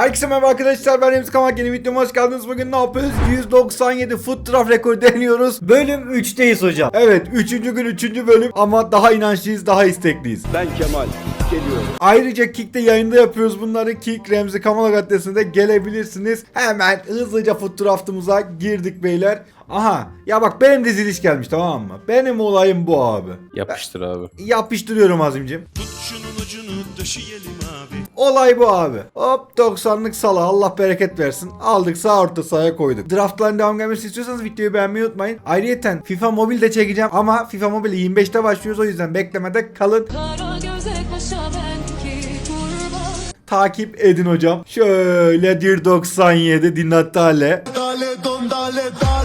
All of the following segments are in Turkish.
Herkese merhaba arkadaşlar ben Remzi Kamak yeni videoma hoş geldiniz. Bugün ne yapıyoruz? 197 foot draft rekoru deniyoruz. Bölüm 3'teyiz hocam. Evet 3. gün 3. bölüm ama daha inançlıyız daha istekliyiz. Ben Kemal. Geliyorum. Ayrıca Kick'te yayında yapıyoruz bunları. Kick Remzi Kamal Gazetesi'nde gelebilirsiniz. Hemen hızlıca foot draftımıza girdik beyler. Aha ya bak benim diziliş gelmiş tamam mı? Benim olayım bu abi. Yapıştır abi. Yapıştırıyorum Azimcim. Ucunu döşeyelim abi. Olay bu abi. Hop 90'lık sala Allah bereket versin. Aldık sağ orta sahaya koyduk. Draftların devam gelmesi istiyorsanız videoyu beğenmeyi unutmayın. Ayrıyeten FIFA Mobile de çekeceğim ama FIFA Mobile 25'te başlıyoruz o yüzden beklemede kalın. Kara göze kaşa benki kurban Takip edin hocam. Şöyle 1.97 Dinatale. Dale don dale dale.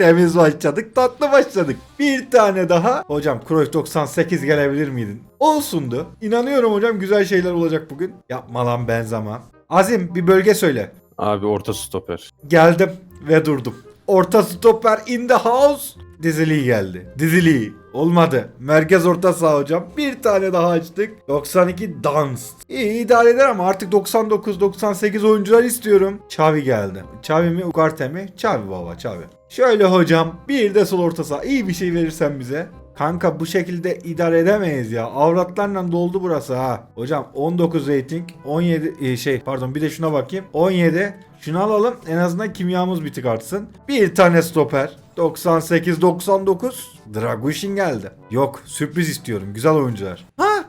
Temiz başladık tatlı başladık. Bir tane daha. Hocam Cruyff 98 gelebilir miydin? Olsundu. İnanıyorum hocam güzel şeyler olacak bugün. Yapma lan Benzema. Azim bir bölge söyle. Abi orta stoper. Geldim ve durdum. Orta stoper in the house. Dizili geldi. Dizili. Olmadı. Merkez orta saha hocam. Bir tane daha açtık. 92 Dunst. İyi idare eder ama artık 99-98 oyuncular istiyorum. Xavi geldi. Xavi mi Ugarte mi? Xavi baba Xavi. Şöyle hocam bir de sol orta saha. İyi bir şey verirsen bize. Kanka bu şekilde idare edemeyiz ya. Avratlarla doldu burası ha. Hocam 19 rating, 17 e, şey pardon bir de şuna bakayım. 17. Şunu alalım. En azından kimyamız bir tık artsın. Bir tane stoper. 98 99. Dragushin geldi. Yok, sürpriz istiyorum. Güzel oyuncular. Ha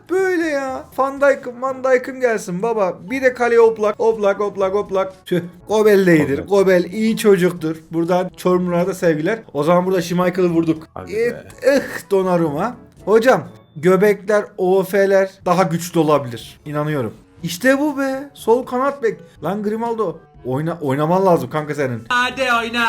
ya. Van Dijk'ım Van Dijk'ım gelsin baba. Bir de kaleye oplak oplak oplak oplak. Tüh. Gobel de iyidir. Gobel. İyi çocuktur. Buradan Çorumlulara da sevgiler. O zaman burada Schmeichel'ı vurduk. Hadi Et, be. ıh Donnarumma. Hocam göbekler, OF'ler daha güçlü olabilir. İnanıyorum. İşte bu be. Sol kanat bek. Lan Grimaldo. Oyna, oynaman lazım kanka senin. Hadi oyna.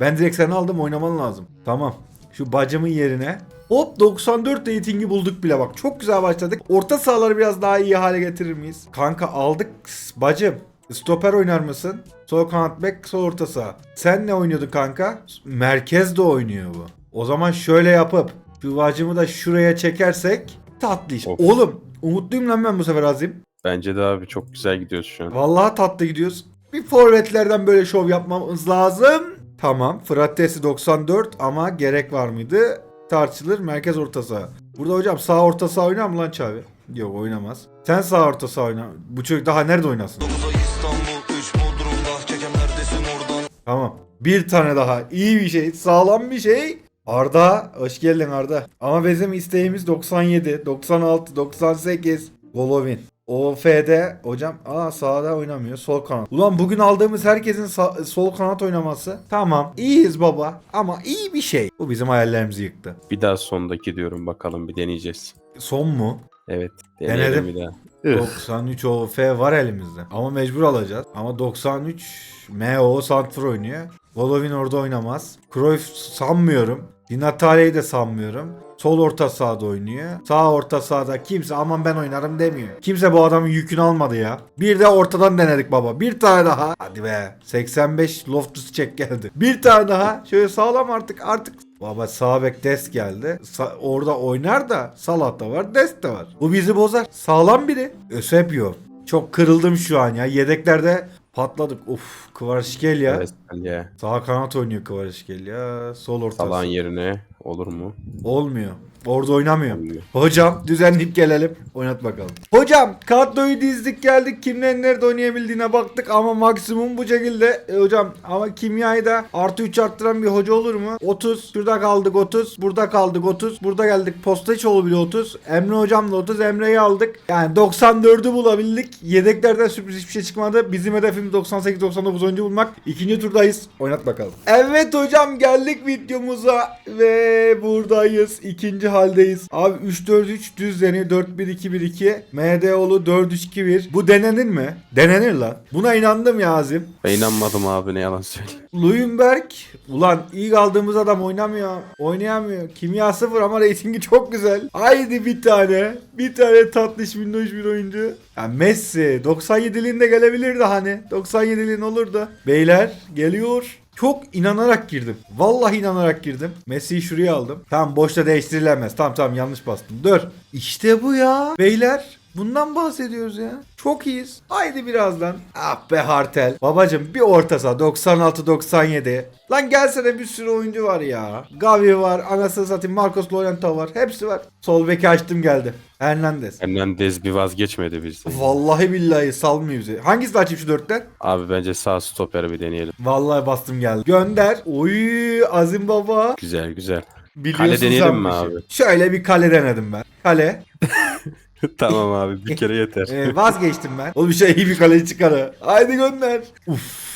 Ben direkt seni aldım oynaman lazım. Tamam. Şu bacımın yerine. Hop 94 ratingi bulduk bile bak. Çok güzel başladık. Orta sahaları biraz daha iyi hale getirir miyiz? Kanka aldık bacım. Stoper oynar mısın? Sol kanat bek, sol orta saha. Sen ne oynuyordun kanka? Merkezde oynuyor bu. O zaman şöyle yapıp şu bacımı da şuraya çekersek tatlı iş. Of. Oğlum umutluyum lan ben bu sefer Azim. Bence de abi çok güzel gidiyoruz şu an. Vallahi tatlı gidiyoruz. Bir forvetlerden böyle şov yapmamız lazım. Tamam. Fratesi 94 ama gerek var mıydı? Tartışılır. Merkez orta saha. Burada hocam sağ orta saha oynar mı lan Çavi? Yok oynamaz. Sen sağ orta saha oyna. Bu çocuk daha nerede oynasın? İstanbul 3 Bodrum'da Çekem neredesin oradan Tamam. Bir tane daha. İyi bir şey. Sağlam bir şey. Arda. Hoş geldin Arda. Ama bizim isteğimiz 97, 96, 98. Golovin. OF'de hocam aa sağda oynamıyor sol kanat. Ulan bugün aldığımız herkesin sağ- sol kanat oynaması. Tamam iyiyiz baba ama iyi bir şey. Bu bizim hayallerimizi yıktı. Bir daha sondaki diyorum bakalım bir deneyeceğiz. Son mu? Evet. Denedim. Deneyelim bir daha. Üf. 93 OF var elimizde. Ama mecbur alacağız. Ama 93 MO Santfor oynuyor. Golovin orada oynamaz. Cruyff sanmıyorum. Di Natale'yi de sanmıyorum. Sol orta sahada oynuyor. Sağ orta sahada kimse aman ben oynarım demiyor. Kimse bu adamın yükünü almadı ya. Bir de ortadan denedik baba. Bir tane daha. Hadi be. 85 Loftus check geldi. Bir tane daha. Şöyle sağlam artık artık. Baba sağ bek Dest geldi. Sa- orada oynar da Salat da var Dest de var. Bu bizi bozar. Sağlam biri. Ösepio. Çok kırıldım şu an ya. Yedeklerde patladık. Of Kvaratskhelia. Ya. Sağ kanat oynuyor Kvaratskhelia. Sol ortası. Salağın yerine olur mu? Olmuyor. Orada oynamıyor. Hocam düzenleyip gelelim. Oynat bakalım. Hocam kadroyu dizdik geldik. Kimlerin nerede oynayabildiğine baktık ama maksimum bu şekilde. E, hocam ama kimyayı da artı 3 arttıran bir hoca olur mu? 30. Şurada kaldık 30. Burada kaldık 30. Burada geldik. Postaçoğlu bile 30. Emre hocam da 30. Emre'yi aldık. Yani 94'ü bulabildik. Yedeklerden sürpriz hiçbir şey çıkmadı. Bizim hedefimiz 98-99 oyuncu bulmak. İkinci turdayız. Oynat bakalım. Evet hocam geldik videomuza ve buradayız. İkinci haldeyiz. Abi 3-4-3 düz deniyor. 4-1-2-1-2. MDO'lu 4-3-2-1. Bu denenir mi? Denenir lan. Buna inandım ya Azim. Ben inanmadım abi ne yalan söyle. Luyenberg ulan ilk aldığımız adam oynamıyor. Oynayamıyor. Kimya sıfır ama reytingi çok güzel. Haydi bir tane. Bir tane tatlış minnoş bir oyuncu. Ya Messi 97'liğinde gelebilirdi hani. 97'liğin olurdu. Beyler geliyor. Çok inanarak girdim. Vallahi inanarak girdim. Messi'yi şuraya aldım. Tamam boşta değiştirilemez. Tamam tamam yanlış bastım. Dur. İşte bu ya. Beyler Bundan bahsediyoruz ya. Çok iyiyiz. Haydi birazdan. Ah be Hartel. Babacım bir orta saha 96-97. Lan gelsene bir sürü oyuncu var ya. Gavi var. Anasını satayım. Marcos Llorente var. Hepsi var. Sol beki açtım geldi. Hernandez. Hernandez bir vazgeçmedi bizden. Vallahi billahi salmıyor bizi. Hangisini açayım şu dörtten? Abi bence sağ stoperi bir deneyelim. Vallahi bastım geldi. Gönder. Oy Azim baba. Güzel güzel. Biliyorsun Kale deneyelim mi abi? Şöyle bir kale denedim ben. Kale. tamam abi bir kere yeter. Ee, vazgeçtim ben. Oğlum bir şey iyi bir kaleci çıkar ha. Haydi gönder. Uf.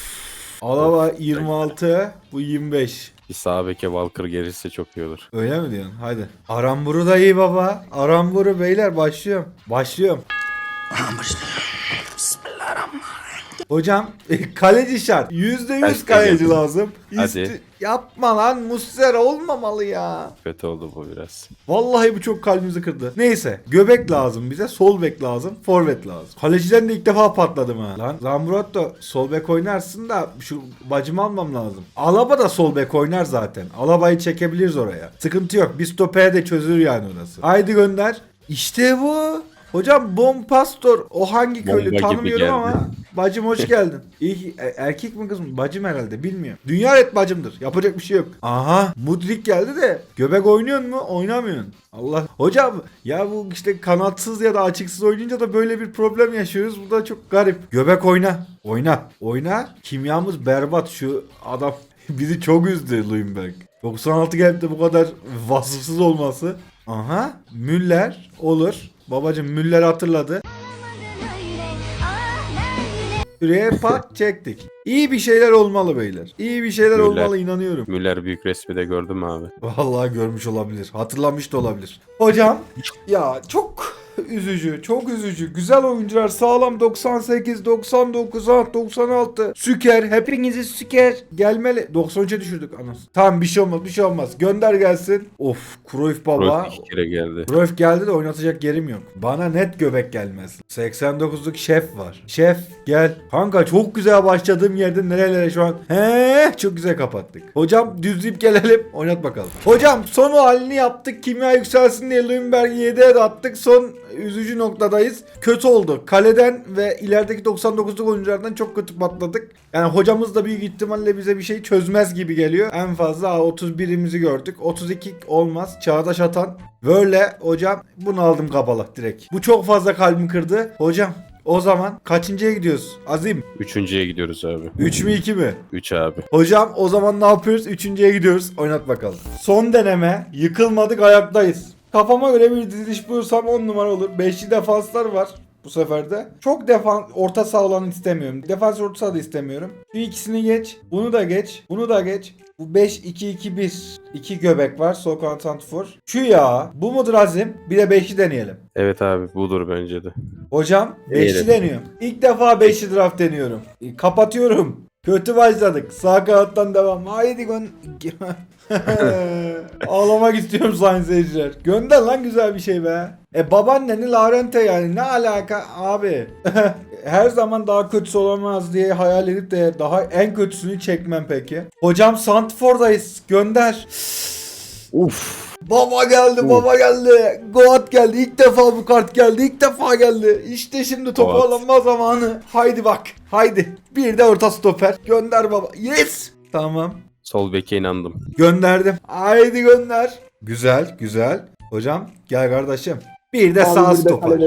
Alaba 26. Bu 25. Bir sağ beke Walker gelirse çok iyi olur. Öyle mi diyorsun? Haydi. Aramburu da iyi baba. Aramburu beyler başlıyorum. Başlıyorum. Hocam kaleci şart. %100 Kaç kaleci kaleci? lazım. Hadi. İsti- Yapma lan Muslera olmamalı ya. Kötü oldu bu biraz. Vallahi bu çok kalbimizi kırdı. Neyse. Göbek lazım bize. Sol bek lazım. Forvet lazım. Kaleciden de ilk defa patladım ha. Lan Zambrot da sol bek oynarsın da şu bacımı almam lazım. Alaba da sol bek oynar zaten. Alaba'yı çekebiliriz oraya. Sıkıntı yok. Bir stopere de çözülür yani orası. Haydi gönder. İşte bu. Hocam Bom Pastor o hangi köylü gibi tanımıyorum geldi. ama bacım hoş geldin. İyi, e- erkek mi kız mı? Bacım herhalde bilmiyorum. Dünya et bacımdır. Yapacak bir şey yok. Aha Mudrik geldi de göbek oynuyor mu? Oynamıyorsun. Allah. Hocam ya bu işte kanatsız ya da açıksız oynayınca da böyle bir problem yaşıyoruz. Bu da çok garip. Göbek oyna. Oyna. Oyna. Kimyamız berbat şu adam. Bizi çok üzdü Luyenberg. 96 gelip de bu kadar vasıfsız olması. Aha. Müller olur. Babacım Müller hatırladı. Şuraya pat çektik. İyi bir şeyler olmalı beyler. İyi bir şeyler Müller. olmalı inanıyorum. Müller büyük resmi de gördün mü abi? Vallahi görmüş olabilir. Hatırlamış da olabilir. Hocam ya çok üzücü, çok üzücü. Güzel oyuncular sağlam 98, 99, ah, 96. Süker, hepinizi süker. Gelmeli. 93'e düşürdük anasını. Tamam bir şey olmaz, bir şey olmaz. Gönder gelsin. Of, Cruyff baba. Cruyff iki kere geldi. Cruyff geldi de oynatacak yerim yok. Bana net göbek gelmez. 89'luk şef var. Şef gel. Kanka çok güzel başladığım yerde nerelere şu an. He çok güzel kapattık. Hocam düzleyip gelelim. Oynat bakalım. Hocam son halini yaptık. Kimya yükselsin diye Lundberg'i 7'ye de attık. Son üzücü noktadayız. Kötü oldu. Kaleden ve ilerideki 99'luk oyunculardan çok kötü patladık. Yani hocamız da büyük ihtimalle bize bir şey çözmez gibi geliyor. En fazla 31'imizi gördük. 32 olmaz. Çağdaş atan. Böyle hocam bunu aldım kabala direkt. Bu çok fazla kalbimi kırdı. Hocam o zaman kaçıncıya gidiyoruz? Azim. Üçüncüye gidiyoruz abi. 3 mü 2 mi? Üç abi. Hocam o zaman ne yapıyoruz? Üçüncüye gidiyoruz. Oynat bakalım. Son deneme. Yıkılmadık ayaktayız. Kafama göre bir diziliş bulursam 10 numara olur. Beşli defanslar var bu sefer de. Çok defans orta saha olanı istemiyorum. Defans orta saha da istemiyorum. Şu ikisini geç. Bunu da geç. Bunu da geç. Bu 5 2 2 1. 2 göbek var. Sol kanat. Şu ya. Bu mudur Azim? Bir de 5'i deneyelim. Evet abi budur bence de. Hocam 5'li Diyelim. deniyorum. İlk defa 5'li draft deniyorum. E, Kapatıyorum. Kötü başladık. Sağ kanattan devam. Haydi gön... Ağlamak istiyorum sayın seyirciler. Gönder lan güzel bir şey be. E babaanneni Laurente yani ne alaka abi. Her zaman daha kötüsü olamaz diye hayal edip de daha en kötüsünü çekmem peki. Hocam Santfor'dayız. Gönder. Uf. Baba geldi, baba geldi. Goat geldi. İlk defa bu kart geldi. İlk defa geldi. İşte şimdi toparlanma zamanı. Haydi bak. Haydi. Bir de orta stoper. Gönder baba. Yes. Tamam. Sol beke inandım. Gönderdim. Haydi gönder. Güzel, güzel. Hocam gel kardeşim. Bir de sağ stoper.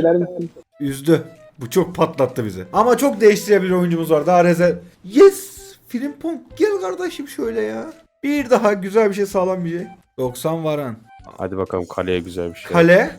Üzdü. Bu çok patlattı bizi. Ama çok değiştirebilir oyuncumuz var. Daha rezerv. Yes. Frimpong gel kardeşim şöyle ya. Bir daha güzel bir şey sağlam bir şey. 90 varan. Hadi bakalım kaleye güzel bir şey. Kale.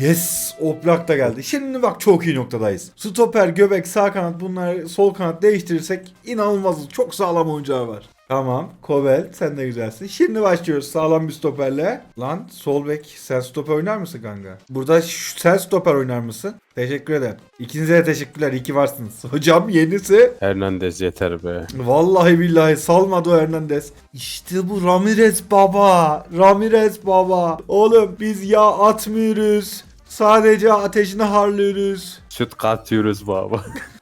Yes. Oblak da geldi. Şimdi bak çok iyi noktadayız. Stoper, göbek, sağ kanat bunları sol kanat değiştirirsek inanılmaz çok sağlam oyuncular var. Tamam. Kobel sen de güzelsin. Şimdi başlıyoruz sağlam bir stoperle. Lan sol bek sen stoper oynar mısın kanka? Burada sen stoper oynar mısın? Teşekkür ederim. İkinize de teşekkürler. İyi ki varsınız. Hocam yenisi. Hernandez yeter be. Vallahi billahi salmadı o Hernandez. İşte bu Ramirez baba. Ramirez baba. Oğlum biz yağ atmıyoruz. Sadece ateşini harlıyoruz. Süt katıyoruz baba.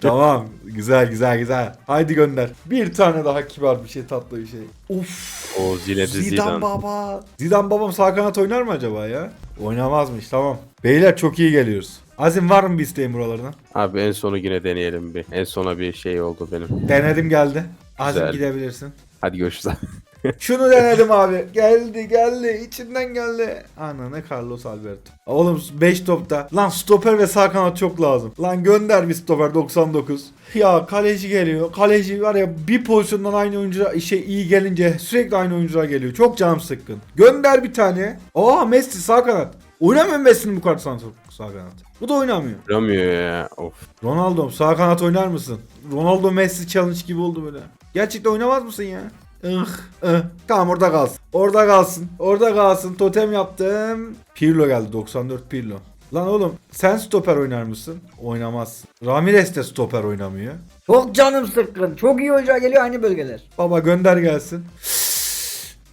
tamam. Güzel güzel güzel. Haydi gönder. Bir tane daha kibar bir şey tatlı bir şey. Uf. o Zidane Zidane. baba. Zidane babam sağ kanat oynar mı acaba ya? Oynamazmış tamam. Beyler çok iyi geliyoruz. Azim var mı bir isteğin buralardan? Abi en sonu yine deneyelim bir. En sona bir şey oldu benim. Denedim geldi. Azim Güzel. gidebilirsin. Hadi görüşürüz. Şunu denedim abi. Geldi geldi. içinden geldi. Ananı Carlos Alberto. Oğlum 5 topta. Lan stoper ve sağ kanat çok lazım. Lan gönder bir stoper 99. Ya kaleci geliyor. Kaleci var ya bir pozisyondan aynı oyuncular şey iyi gelince sürekli aynı oyuncular geliyor. Çok canım sıkkın. Gönder bir tane. Aa Messi sağ kanat. Oynamıyor Messi'nin bu kadar sağ, sağ kanat. Bu da oynamıyor. Duramıyor ya. Of. Ronaldo sağ kanat oynar mısın? Ronaldo Messi challenge gibi oldu böyle. Gerçekten oynamaz mısın ya? Ih, ih. Tamam orada kalsın. Orada kalsın. Orada kalsın. Totem yaptım. Pirlo geldi 94 Pirlo. Lan oğlum sen stoper oynar mısın? Oynamaz. Ramirez de stoper oynamıyor. Çok canım sıkkın. Çok iyi oyuncular geliyor aynı bölgeler. Baba gönder gelsin.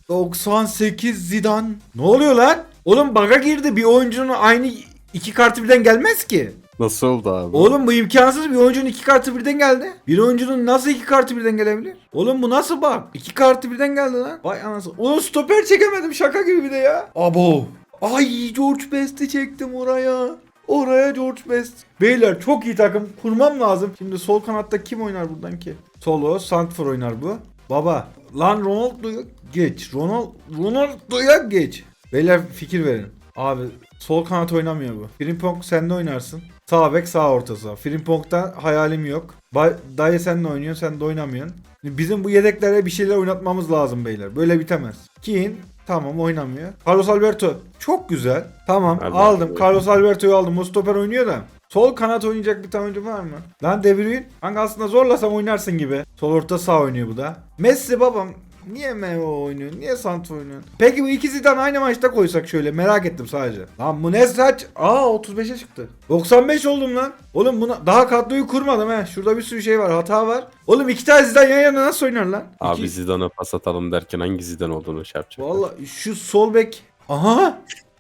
98 Zidane. Ne oluyor lan? Oğlum baga girdi. Bir oyuncunun aynı iki kartı birden gelmez ki. Nasıl oldu abi? Oğlum bu imkansız bir oyuncunun iki kartı birden geldi. Bir oyuncunun nasıl iki kartı birden gelebilir? Oğlum bu nasıl bak? İki kartı birden geldi lan. Vay anasını. Oğlum stoper çekemedim şaka gibi bir de ya. Abo. Ay George Best'i çektim oraya. Oraya George Best. Beyler çok iyi takım. Kurmam lazım. Şimdi sol kanatta kim oynar buradan ki? Solo, Santfor oynar bu. Baba. Lan Ronaldo'ya geç. Ronald, Ronaldo'ya geç. Beyler fikir verin. Abi sol kanat oynamıyor bu. Frimpong sen de oynarsın. Sağ bek sağ orta saha. Frimpong'da hayalim yok. Ba- Dayı sen de oynuyorsun sen de oynamıyorsun. Bizim bu yedeklere bir şeyler oynatmamız lazım beyler. Böyle bitemez. Keane tamam oynamıyor. Carlos Alberto çok güzel. Tamam Alberto aldım. Carlos Alberto'yu aldım. O stoper oynuyor da. Sol kanat oynayacak bir tane oyuncu var mı? Lan De Bruyne. Kanka aslında zorlasam oynarsın gibi. Sol orta sağ oynuyor bu da. Messi babam. Niye Meo oynuyor? Niye Santo oynuyor? Peki bu ikisinden aynı maçta koysak şöyle merak ettim sadece. Lan bu ne saç? Aa 35'e çıktı. 95 oldum lan. Oğlum buna daha kadroyu kurmadım he. Şurada bir sürü şey var hata var. Oğlum iki tane Zidane yan yana nasıl oynar lan? Abi İki- Zidane'a pas atalım derken hangi Zidane olduğunu şey yapacak. Vallahi şu sol bek. Aha.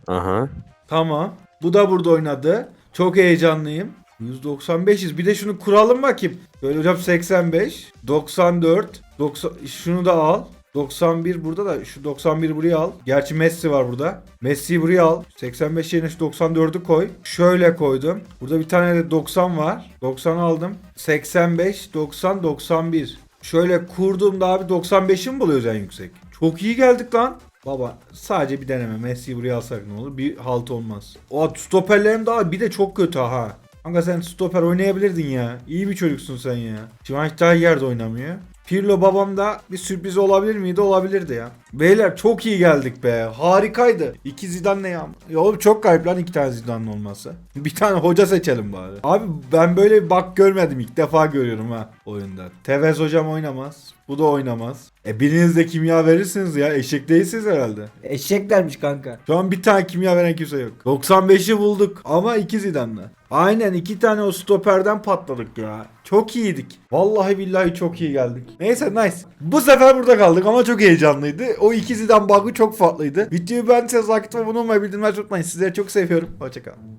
Aha. Tamam. Bu da burada oynadı. Çok heyecanlıyım. 195'iz. Bir de şunu kuralım bakayım. Böyle hocam 85, 94, 90 şunu da al. 91 burada da şu 91 buraya al. Gerçi Messi var burada. Messi'yi buraya al. 85 yerine şu 94'ü koy. Şöyle koydum. Burada bir tane de 90 var. 90 aldım. 85, 90, 91. Şöyle kurduğumda abi 95'i mi buluyoruz en yüksek? Çok iyi geldik lan. Baba sadece bir deneme. Messi'yi buraya alsak ne olur? Bir halt olmaz. O stoperlerim daha bir de çok kötü ha. Kanka sen stoper oynayabilirdin ya. İyi bir çocuksun sen ya. Şimanç yerde oynamıyor. Pirlo babam da bir sürpriz olabilir miydi? Olabilirdi ya. Beyler çok iyi geldik be. Harikaydı. İki Zidane ne ya? Ya oğlum çok kayıp lan iki tane Zidane'ın olması. Bir tane hoca seçelim bari. Abi ben böyle bir bak görmedim. İlk defa görüyorum ha oyunda. Tevez hocam oynamaz. Bu da oynamaz. E biriniz de kimya verirsiniz ya. Eşek değilsiniz herhalde. Eşeklermiş kanka. Şu an bir tane kimya veren kimse yok. 95'i bulduk ama iki Zidane'la. Aynen iki tane o stoperden patladık ya. Çok iyiydik. Vallahi billahi çok iyi geldik. Neyse nice. Bu sefer burada kaldık ama çok heyecanlıydı. O iki Zidane bug'ı çok farklıydı. Videoyu beğendiyseniz like atmayı, olmayı, bildirimleri unutmayın. Sizleri çok seviyorum. Hoşçakalın.